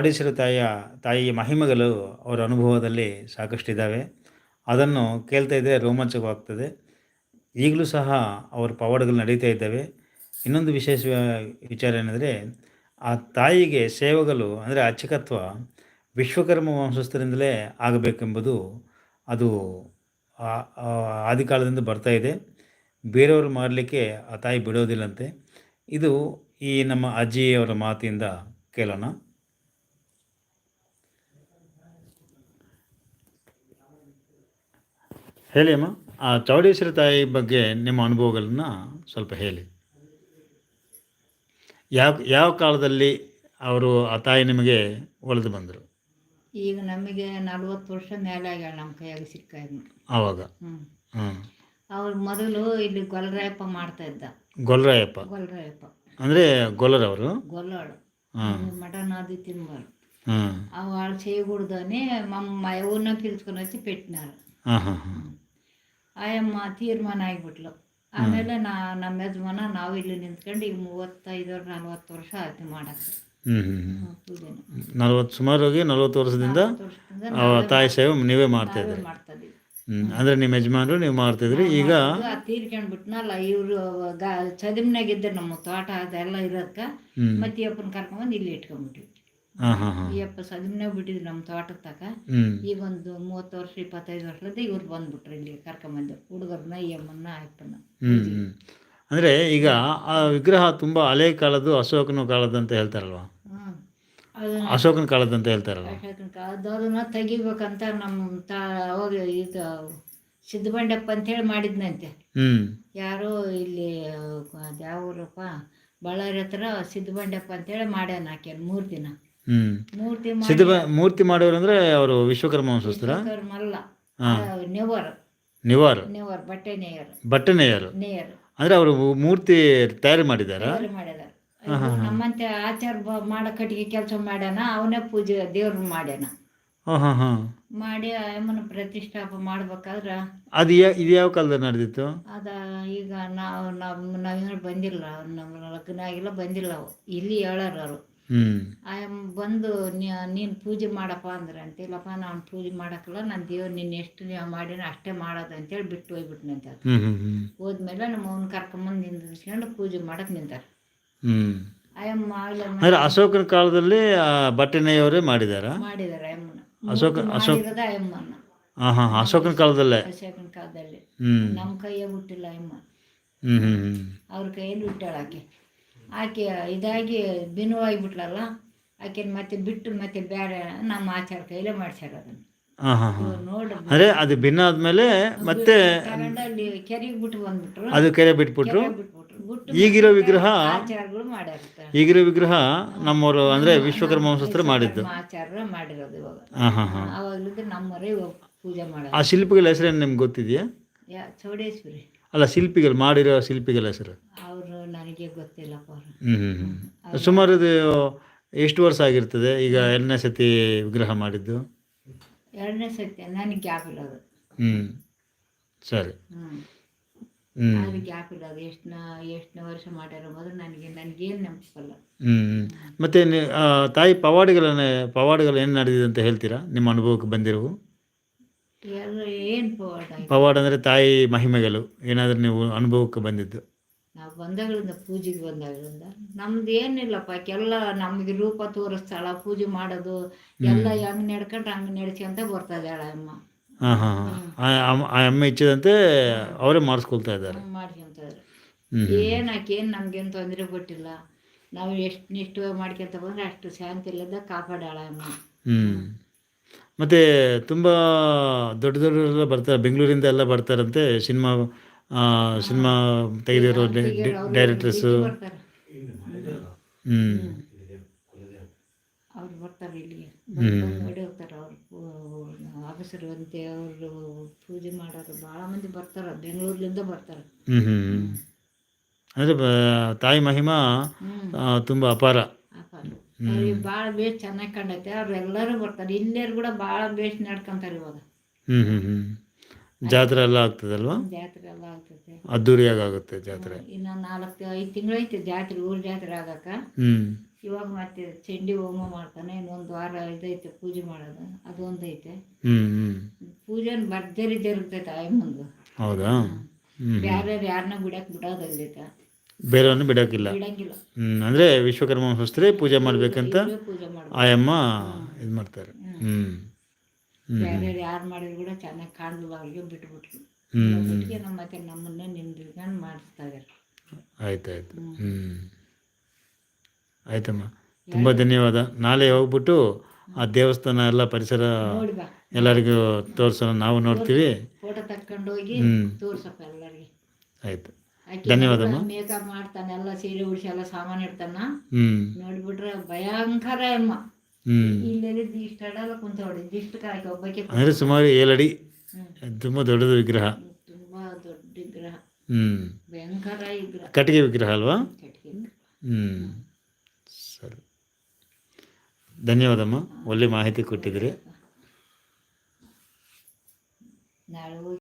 ಪಾಡೇಶ್ವರ ತಾಯಿಯ ತಾಯಿಯ ಮಹಿಮೆಗಳು ಅವರ ಅನುಭವದಲ್ಲಿ ಸಾಕಷ್ಟು ಇದ್ದಾವೆ ಅದನ್ನು ಕೇಳ್ತಾ ಇದ್ದರೆ ರೋಮಾಂಚಕವಾಗ್ತದೆ. ಈಗಲೂ ಸಹ ಅವರ ಪವಾಡಗಳು ನಡೀತಾ ಇದ್ದಾವೆ. ಇನ್ನೊಂದು ವಿಶೇಷ ವಿಚಾರ ಏನಂದರೆ, ಆ ತಾಯಿಗೆ ಸೇವೆಗಳು ಅಂದರೆ ಅಚ್ಚಕತ್ವ ವಿಶ್ವಕರ್ಮ ವಂಶಸ್ಥರಿಂದಲೇ ಆಗಬೇಕೆಂಬುದು ಅದು ಆದಿಕಾಲದಿಂದ ಬರ್ತಾ ಇದೆ. ಬೇರೆಯವರು ಮಾಡಲಿಕ್ಕೆ ಆ ತಾಯಿ ಬಿಡೋದಿಲ್ಲಂತೆ. ಇದು ಈ ನಮ್ಮ ಅಜ್ಜಿಯವರ ಮಾತಿಂದ ಕೇಳೋಣ. ಹೇಳಿ ಅಮ್ಮ ಆ ಚೌಡೇಶ್ವರಿ ತಾಯಿ ಬಗ್ಗೆ ನಿಮ್ಮ ಅನುಭವಗಳನ್ನ ಸ್ವಲ್ಪ ಹೇಳಿ ಯಾವ ಯಾವ ಕಾಲದಲ್ಲಿ ಅವರು ಆ ತಾಯಿ ನಿಮಗೆ ಒಲಿದು ಬಂದರು ಈಗ ನಮಗೆ ನಲ್ವತ್ತು ವರ್ಷ ಮೇಲೆ ಆಗ್ಯಾಳ ನಮ್ಮ ಕೈಯಾಗ ಸಿಕ್ಕಾಯ್ತು ಆವಾಗ ಹ್ಞೂ ಹಾಂ ಅವ್ರು ಮೊದಲು ಇಲ್ಲಿ ಗೊಲ್ಲರಾಯಪ್ಪ ಮಾಡ್ತಾ ಇದ್ದ ಗೊಲ್ಲರಾಯಪ್ಪ ಗೊಲ್ಲರಾಯಪ್ಪ ಅಂದರೆ ಗೊಲ್ಲರವರು ಗೊಲ್ಲೋಳು ಹಾಂ ಮಟನ್ ಅದು ತಿನ್ಬಾರ್ದು ಹಾಂ ಅವು ಆಳು చేయకూడదని ಮಮ್ಮ ఎవరినో పిలుచుకొని వచ్చి పెట్టినారు ಹಾಂ ಹಾಂ ಹಾಂ ಆಯಮ್ಮ ತೀರ್ಮಾನ ಆಗಿಬಿಟ್ಲು. ಆಮೇಲೆ ನಾ ನಮ್ಮ ಯಜಮಾನ ನಾವು ಇಲ್ಲಿ ನಿಂತ್ಕೊಂಡು ಈಗ ಮೂವತ್ತೈದು ನಲ್ವತ್ತು ವರ್ಷ ಆಯ್ತು ಮಾಡಕ್ಕೆ. ನಲ್ವತ್ತು ಸುಮಾರಾಗಿ ನಲ್ವತ್ತು ವರ್ಷದಿಂದ ತಾಯಿ ಸೇವೆ ನೀವೇ ಮಾಡ್ತಾ ಹ್ಞೂ ಅಂದರೆ ನಿಮ್ಮ ಯಜಮಾನರು ನೀವು ಮಾಡ್ತಿದ್ರಿ ಈಗ ತೀರ್ಕೊಂಡ್ಬಿಟ್ನಲ್ಲ ಇವರು ಚದಿಮ್ನಾಗಿದ್ದ ನಮ್ಮ ತೋಟ ಅದೆಲ್ಲ ಇರೋದಕ್ಕೆ ಮತ್ತೆ ಅಪ್ಪನ ಕರ್ಕೊಂಡ್ಬಂದು ಇಲ್ಲಿ ಇಟ್ಕೊಂಡ್ಬಿಟ್ವಿ. ಅಪ್ಪ ಸದಿಮ್ನಾಗ ಬಿಟ್ಟಿದ್ರು ನಮ್ಮ ತೋಟದ ತಕ ಹ್ಞೂ ಈಗ ಒಂದು ಮೂವತ್ತು ವರ್ಷ ಇಪ್ಪತ್ತೈದು ವರ್ಷದ ಇವ್ರು ಬಂದ್ಬಿಟ್ರು ಇಲ್ಲಿ ಕರ್ಕೊಂಬಂದು. ಹುಡುಗರನ್ನ ಈ ಅಮ್ಮನ್ನ ಅಪ್ಪನ ಹ್ಞೂ ಹ್ಞೂ ಅಂದರೆ ಈಗ ಆ ವಿಗ್ರಹ ತುಂಬ ಹಳೆ ಕಾಲದ್ದು ಅಶೋಕನ ಕಾಲದ್ದು ಅಂತ ಹೇಳ್ತಾರಲ್ವ ಅಶೋಕನ ಕಾಲದ್ದು ಅಂತ ಹೇಳ್ತಾರಲ್ಲ ಅದು ಅದನ್ನ ತೆಗಿಬೇಕಂತ ನಮ್ಮ ತಾ ಅವಾಗ ಇದು ಸಿದ್ದಬಂಡಪ್ಪ ಅಂತೇಳಿ ಮಾಡಿದ್ನಂತೆ. ಯಾರೋ ಇಲ್ಲಿ ಅದು ಯಾವ ಊರಪ್ಪ ಬಳ್ಳಾರಿ ಹತ್ರ ಸಿದ್ದಬಂಡಪ್ಪ ಅಂತೇಳಿ ಮಾಡ್ಯಾನ ಆಕೆ ಮೂರು ದಿನ. ಹ್ಞೂ ಮೂರ್ತಿ ಸಿದ್ಧ ಮೂರ್ತಿ ಮಾಡೋರು ಅಂದ್ರೆ ಅವರು ವಿಶ್ವಕರ್ಮ ವಂಶಸ್ಥರ ಮಲ್ಲ ಹಾಂ. ನೆವರ್ ನಿವಾರ್ ನೆವರ್ ಬಟ್ಟೆ ನೇಯರ್. ಬಟ್ಟೆ ನೇಯರು? ನೇಯರ್. ಅಂದರೆ ಅವರು ಮೂರ್ತಿ ತಯಾರು ಮಾಡಿದಾರ. ತಯಾರು ಮಾಡ್ಯಾರ ನಮ್ಮಂತೆ ಆಚಾರ ಬ- ಮಾಡೋ ಕಟ್ಟಿಗೆ ಕೆಲಸ ಮಾಡ್ಯಾನ ಅವನೇ ಪೂಜೆ ದೇವ್ರ ಮಾಡ್ಯಾನ. ಹಾಂ ಹಾಂ ಹಾಂ. ಮಾಡಿ ಅಮ್ಮನ ಪ್ರತಿಷ್ಠಾಪ ಮಾಡ್ಬೇಕಾದ್ರ ಅದು ಯಾ ಇದು ಯಾವ ಕಾಲದಲ್ಲಿ ನಡೆದಿತ್ತು? ಅದ ಈಗ ನಾವು ನಮ್ಮ ನಾವೇನು ಬಂದಿಲ್ಲ ನಮ್ಮ ಲಗ್ನ ಆಗಿಲ್ಲ ಬಂದಿಲ್ಲ ಅವು. ಇಲ್ಲಿ ಹೇಳಾರ ಅವರು. ಬಂದು ನೀನು ಪೂಜೆ ಮಾಡಪ್ಪ ಅಂದ್ರೆ ಅಂತಿಲ್ಲಪ್ಪ ನಾನು ಪೂಜೆ ಮಾಡಕ್ಕಲ್ಲ ನನ್ನ ದೇವ್ರು ನೀನು ಎಷ್ಟು ನೀವು ಮಾಡಿನ ಅಷ್ಟೇ ಮಾಡೋದು ಅಂತೇಳಿ ಬಿಟ್ಟು ಹೋಗ್ಬಿಟ್ನಂತೆ ಹೋದ್ಮೇಲೆ ನಮ್ಮ ಅವ್ನ ಕರ್ಕೊಂಬಂದು ನಿಂದಿಸ್ಕೊಂಡು ಪೂಜೆ ಮಾಡಕ್ಕೆ ನಿಂತಾರೆ. ಅಂದರೆ ಅಶೋಕನ ಕಾಲದಲ್ಲಿ ಬಟ್ಟೆನೆಯವರೇ ಮಾಡಿದಾರ? ಮಾಡಿದಾರೆ ಅಯ್ಯಮ್ಮನ ಅಶೋಕ ಅಶೋಕ ಅಯ್ಯಮ್ಮನ ಆಯಮ್ಮನ ಹಾಂ ಹಾಂ ಅಶೋಕನ ಕಾಲದಲ್ಲೇ? ಅಶೋಕನ ಕಾಲದಲ್ಲಿ. ಹ್ಮ್. ನಮ್ಮ ಕೈಯೇ ಹುಟ್ಟಿಲ್ಲ ಅಯ್ಯಮ್ಮ ಅವ್ರ ಕೈಯಲ್ಲಿ ಬಿಟ್ಟಾಳ ಆಕೆ ಇದಾಗಿ ಭಿನ್ನವಾಗಿ ಬಿಟ್ಲಲ್ಲ ಆಕೆ ಮತ್ತೆ ಬಿಟ್ಟು ಮತ್ತೆ ಬೇರೆ ನಮ್ಮ ಆಚಾರ ಕೈಲೇ ಮಾಡ್ಸ್ಯಾರ ಅದನ್ನು. ಅಂದರೆ ಅದು ಭಿನ್ನ ಆದಮೇಲೆ ಮತ್ತೆ ಕೆರೆಗೆ ಬಿಟ್ಟು ಬಂದ್ಬಿಟ್ರು. ಅದು ಕೆರೆ ಬಿಟ್ಬಿಟ್ರು. ಈಗಿರೋ ವಿಗ್ರಹ ಈಗಿರೋ ವಿಗ್ರಹ ನಮ್ಮವರು ಅಂದ್ರೆ ವಿಶ್ವಕರ್ಮ ವಂಶಸ್ಥರು ಮಾಡಿದ್ದು. ಪೂಜೆ ಮಾಡೋದು. ಆ ಶಿಲ್ಪಿಗಳ ಹೆಸರೇನು ನಿಮ್ಗೆ ಗೊತ್ತಿದೆಯಾ? ಅಲ್ಲ ಶಿಲ್ಪಿಗಳು ಮಾಡಿರೋ ಶಿಲ್ಪಿಗಳ ಹೆಸರು. ನನಗೆ ಗೊತ್ತಿಲ್ಲಪ್ಪ ಹ್ಞೂ ಸುಮಾರು ಇದು ಎಷ್ಟು ವರ್ಷ ಆಗಿರ್ತದೆ? ಈಗ ಎರಡನೇ ಸತಿ ವಿಗ್ರಹ ಮಾಡಿದ್ದು? ಎರಡನೇ ಸತಿ ನನಗೆ ಗ್ಯಾಪ್ ಅದು ಹ್ಞೂ ಸರಿ. ಅದು ಗ್ಯಾಪ್ ಇಲ್ಲ ಅದು ಎಷ್ಟನ ಎಷ್ಟನೇ ವರ್ಷ ಮಾಡ್ಯಾರ ಮೊದಲು ನನಗೆ ನನಗೇನು ನೆನಪಿಸಲ್ಲ ಹ್ಞೂ ಮತ್ತು ತಾಯಿ ಪವಾಡಿಗಳನ್ನ ಪವಾಡಗಳು ಏನು ನಡೆದಿದೆ ಅಂತ ಹೇಳ್ತೀರಾ? ನಿಮ್ಮ ಅನುಭವಕ್ಕೆ ಬಂದಿರವು ಏನು ಪವಾಡ ಪವಾಡ ಅಂದರೆ ತಾಯಿ ಮಹಿಮೆಗಳು. ಏನಾದರೂ ನೀವು ಅನುಭವಕ್ಕೆ ಬಂದಿದ್ದು? ನಾವು ಬಂದಾಗಳಿಂದ ಪೂಜೆಗೆ ಬಂದಾಗಳಿಂದ ನಮ್ದು ಏನಿಲ್ಲಪ್ಪ ಎಲ್ಲ ನಮಗೆ ರೂಪ ತೋರಿಸ್ತಾಳ ಪೂಜೆ ಮಾಡೋದು ಎಲ್ಲ ಹೆಂಗೆ ನಡ್ಕೊಂಡು ಹಂಗೆ ನಡ್ಸ್ಕೊಂತ ಬರ್ತಾ ಇದ್ದಾಳೆ ಅಮ್ಮ. ಅಮ್ಮ ಇಚ್ಛದಂತೆ ಅವರೇ ಮಾಡಿಸ್ಕೊಳ್ತಾ ಇದ್ದಾರೆ. ಮಾಡ್ಕೊಂತಾರೆ ಏನ್ ಏನು ಆಕೇನು ನಮ್ಗೇನು ತೊಂದರೆ ಕೊಟ್ಟಿಲ್ಲ ನಾವು ಎಷ್ಟು ನಿಷ್ಠವಾಗಿ ಮಾಡ್ಕೊಂತ ಬಂದ್ರೆ ಅಷ್ಟು ಶಾಂತಿ ಇಲ್ಲದ ಕಾಪಾಡಾಳ ಅಮ್ಮ. ಮತ್ತೆ ತುಂಬಾ ತುಂಬ ದೊಡ್ಡ ದೊಡ್ಡ ಬರ್ತಾರೆ ಬೆಂಗಳೂರಿಂದ ಎಲ್ಲ ಬರ್ತಾರಂತೆ ಸಿನಿಮಾ ಸಿನಿಮಾ ತೆಗೆದಿರೋ ಡೈರೆಕ್ಟರ್ಸು ಹ್ಞೂ ಅವ್ರು ಬರ್ತಾರೆ. ಇಲ್ಲಿಗೆ. ನೋಡಿ ಹೋಗ್ತಾರೆ ಅವ್ರು. ಆಫೀಸರು ಅಂತೆ ಅವರು ಪೂಜೆ ಮಾಡೋರು ಭಾಳ ಮಂದಿ ಬರ್ತಾರೆ ಬೆಂಗಳೂರ್ಲಿಂದ ಬರ್ತಾರೆ. ಹ್ಞೂ ಹ್ಞೂ ಅಂದರೆ ತಾಯಿ ಮಹಿಮಾ ತುಂಬ ಅಪಾರ. ಭಾಳ ಬೇಸ್ ಚೆನ್ನಾಗಿ ಕಂಡೈತೆ ಅವ್ರು ಎಲ್ಲರೂ ಬರ್ತಾರೆ. ಇಲ್ಲಿ ಕೂಡ ಭಾಳ ಬೇಸ್ ನಡ್ಕೊಂತಾರೆ ಇವಾಗ. ಹ್ಞೂ ಹ್ಞೂ ಹ್ಞೂ ಜಾತ್ರೆ ಎಲ್ಲ ಆಗ್ತದಲ್ವಾ? ಜಾತ್ರೆ ಎಲ್ಲ ಆಗ್ತದೆ. ಅದ್ದೂರಿಯಾಗಿ ಆಗುತ್ತೆ ಜಾತ್ರೆ ಇನ್ನು ನಾಲ್ಕು ಐದು ತಿಂಗಳು ಐತೆ ಜಾತ್ರೆ ಊರ ಜಾತ್ರೆ ಆಗಕ್ಕ. ಹ್ಞೂ ಇವಾಗ ಮತ್ತೆ ಚಂಡಿ ಹೋಮ ಮಾಡ್ತಾನೆ ಇನ್ನೊಂದು ವಾರ ಇದೈತೆ ಪೂಜೆ ಮಾಡೋದು ಅದೊಂದು ಐತೆ. ಹ್ಞೂ ಹ್ಞೂ ಪೂಜೆ ಭರ್ಜರಿ ಜರುಗ್ತೈತೆ ಆಯಮ್ಮಂದು ಹೌದಾ? ಬೇರೆ ಯಾರನ್ನ ಬಿಡಕ್ ಬಿಡೋದಲ್ಲ ಬೇರೆಯವ್ರನ್ನ ಬಿಡೋಕ್ಕಿಲ್ಲ ಬಿಡಂಗಿಲ್ಲ. ಅಂದ್ರೆ ಅಂದರೆ ವಿಶ್ವಕರ್ಮ ಹೊಸ್ತರೇ ಪೂಜೆ ಮಾಡಬೇಕಂತ ಪೂಜೆ ಆಯಮ್ಮ ಇದು ಮಾಡ್ತಾರೆ. ಹ್ಮ್. ಬೇರೆ ಯಾರು ಮಾಡಿದ್ರು ಕೂಡ ಚೆನ್ನಾಗಿ ಕಾಣಲಿಲ್ಲ ಅವ್ರಿಗೆ ಬಿಟ್ಬಿಟ್ರು. ಬಿಟ್ಟಿಗೆ ನಮ್ಮ ಮತ್ತೆ ನಮ್ಮನ್ನೇ ನಿಂದಿರ್ಕೊಂಡು ಮಾಡಿಸ್ತಾ ಇದ್ದಾರೆ ಆಯ್ತಾಯ್ತು. ಆಯ್ತು ಹ್ಞೂ ಆಯ್ತಮ್ಮ. ತುಂಬ ಧನ್ಯವಾದ. ನಾಳೆ ಹೋಗ್ಬಿಟ್ಟು ಆ ದೇವಸ್ಥಾನ ಎಲ್ಲ ಪರಿಸರ ಎಲ್ಲರಿಗೂ ತೋರಿಸೋಣ. ನಾವು ನೋಡ್ತೀವಿ. ಫೋಟೋ ತಕ್ಕೊಂಡು ಹೋಗಿ. ತೋರ್ಸಪ್ಪ ಎಲ್ಲರಿಗೆ. ಆಯ್ತು. ಧನ್ಯವಾದಮ್ಮ. ಮೇಕಪ್ ಮಾಡ್ತಾನೆ ಎಲ್ಲ ಸೀರೆ ಉಡಿಸಿ ಎಲ್ಲ ಸಾಮಾನು ಇಡ್ತಾನ. ನೋಡ್ಬಿಟ್ರೆ ಭಯಂಕರ ಅಮ್ಮ. ಅಂದರೆ ಸುಮಾರು ಏಳಡಿ ತುಂಬಾ ತುಂಬ ದೊಡ್ಡದು ವಿಗ್ರಹ. ಕಟ್ಟಿಗೆ ವಿಗ್ರಹ ಅಲ್ವಾ? ಹ್ಮ್. ಸರಿ. ಧನ್ಯವಾದಮ್ಮ ಒಳ್ಳೆ ಮಾಹಿತಿ ಕೊಟ್ಟಿದ್ರಿ.